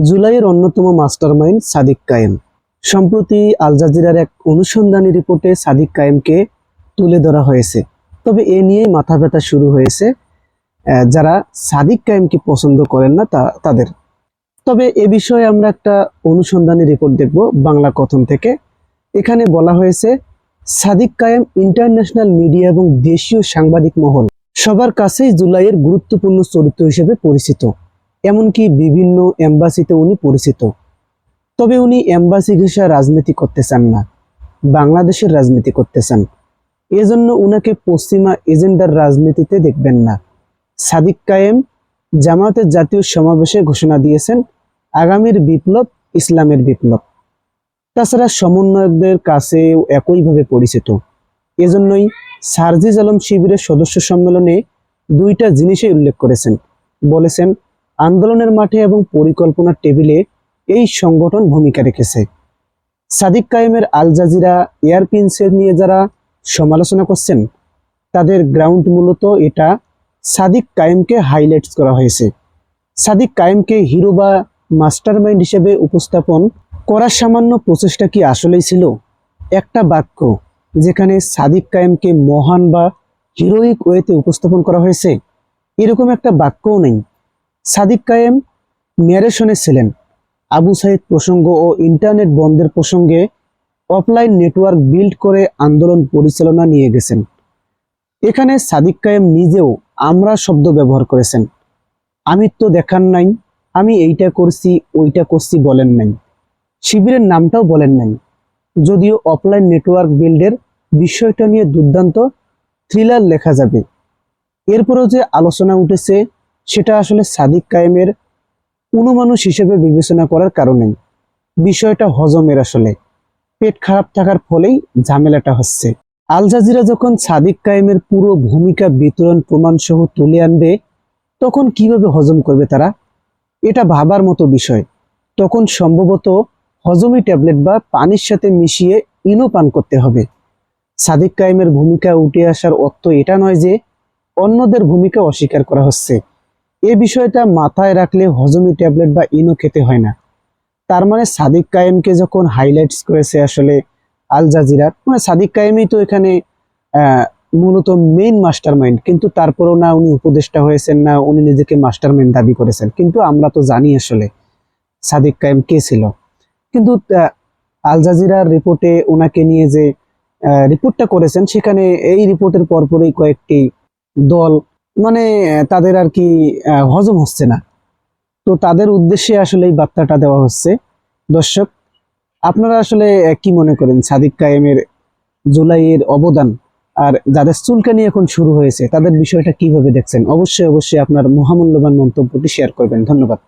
জুলাইয়ের অন্যতম মাস্টারমাইন্ড সাদিক কায়েম। সম্প্রতি আল জাজিরার এক অনুসন্ধানী রিপোর্টে সাদিক কায়েমকে তুলে ধরা হয়েছে। তবে এ নিয়েই মাথা ব্যথা শুরু হয়েছে যারা সাদিক কায়েমকে পছন্দ করেন না তা তাদের। তবে এ বিষয়ে আমরা একটা অনুসন্ধানী রিপোর্ট দেখব বাংলা কথন থেকে। এখানে বলা হয়েছে, সাদিক কায়েম ইন্টারন্যাশনাল মিডিয়া এবং দেশীয় সাংবাদিক মহল। সবার কাছেই জুলাইয়ের গুরুত্বপূর্ণ চরিত্র হিসেবে পরিচিত। এমনকি বিভিন্ন এম্বাসিতে উনি পরিচিত। তবে উনি এম্বাসি ঘেঁষা রাজনীতি করতে চান না, বাংলাদেশের রাজনীতি করতে চান। এজন্য উনাকে পশ্চিমা এজেন্ডার রাজনীতিতে দেখবেন না। সাদিক কায়েম জামাতের জাতীয় সমাবেশে ঘোষণা দিয়েছেন, আগামীর বিপ্লব ইসলামের বিপ্লব। তাছাড়া সমন্বয়কদের কাছেও একইভাবে পরিচিত। এজন্যই সার্জিজ আলম শিবিরের সদস্য সম্মেলনে দুইটা জিনিসই উল্লেখ করেছেন। বলেছেন আন্দোলনের মাঠে এবং পরিকল্পনার টেবিলে এই সংগঠন ভূমিকা রেখেছে। সাদিক কায়েমের আল জাজিরা এয়ারপিনসের নিয়ে যারা সমালোচনা করছেন, তাদের গ্রাউন্ড মূলত এটা সাদিক কায়েমকে হাইলাইটস করা হয়েছে। সাদিক কায়েমকে হিরো বা মাস্টারমাইন্ড হিসেবে উপস্থাপন করার সামান্য প্রচেষ্টা কি আসলেই ছিল? একটা বাক্য, যেখানে সাদিক কায়েমকে মহান বা হিরোইক ওয়েতে উপস্থাপন করা হয়েছে, এরকম একটা বাক্যও নেই। সাদিক কায়েম ন্যারেশনে ছিলেন। আবু সাইদ প্রসঙ্গ ও ইন্টারনেট বন্ধের প্রসঙ্গে অফলাইন নেটওয়ার্ক বিল্ড করে আন্দোলন পরিচালনা নিয়ে গেছেন। এখানে সাদিক কায়েম নিজেও আমরা শব্দ ব্যবহার করেছেন। আমি তো দেখান নাই, আমি এইটা করছি, ওইটা করছি বলেন নাই। শিবিরের নামটাও বলেন নাই। যদিও অফলাইন নেটওয়ার্ক বিল্ডের বিষয়টা নিয়ে দুর্দান্ত থ্রিলার লেখা যাবে। এরপরও যে আলোচনা উঠেছে সেটা আসলে সাদিক কায়েমের অনুমানুষ হিসেবে বিবেচনা করার কারণে বিষয়টা হজমের আসলে। পেট খারাপ থাকার ফলেই ঝামেলাটা হচ্ছে। আল জাজিরা যখন সাদিক কায়েমের পুরো ভূমিকা, বিতরণ প্রমাণ সহ তুলে আনবে, তখন কীভাবে হজম করবে তারা? এটা ভাবার মতো বিষয়। তখন সম্ভবত হজমি ট্যাবলেট বা পানির সাথে মিশিয়ে ইনো পান করতে হবে। সাদিক কায়েমের ভূমিকা উঠে আসার অর্থ এটা নয় যে অন্যদের ভূমিকা অস্বীকার করা হচ্ছে। এ বিষয়টা মাথায় রাখলে হজমি ট্যাবলেট বা ইনো খেতে হয় না। তার মানে সাদিক কায়েমকে যখন হাইলাইটস করেছে আসলে আল জাজিরার মানে সাদিক কায়েমই তো এখানে মূলত মেইন মাস্টার মাইন্ড কিন্তু তারপরও না উনি উপদেষ্টা হয়েছেন, না উনি নিজেকে মাস্টার মাইন্ড দাবি করেছেন। কিন্তু আমরা তো জানি আসলে সাদিক কায়েম কে ছিল। কিন্তু আল জাজিরার রিপোর্টে ওনাকে নিয়ে যে রিপোর্টটা করেছেন, সেখানে এই রিপোর্টের পরপরই কয়েকটি দল মানে তাদের আর কি হজম হচ্ছে না। তো তাদের উদ্দেশ্যে আসলে এই বার্তাটা দেওয়া হচ্ছে। দর্শক, আপনারা আসলে কি মনে করেন? সাদিক কায়েমের জুলাইয়ের অবদান আর যাদের চুলকানি এখন শুরু হয়েছে, তাদের বিষয়টা কীভাবে দেখছেন? অবশ্যই অবশ্যই আপনার মহামূল্যবান মন্তব্যটি শেয়ার করবেন। ধন্যবাদ।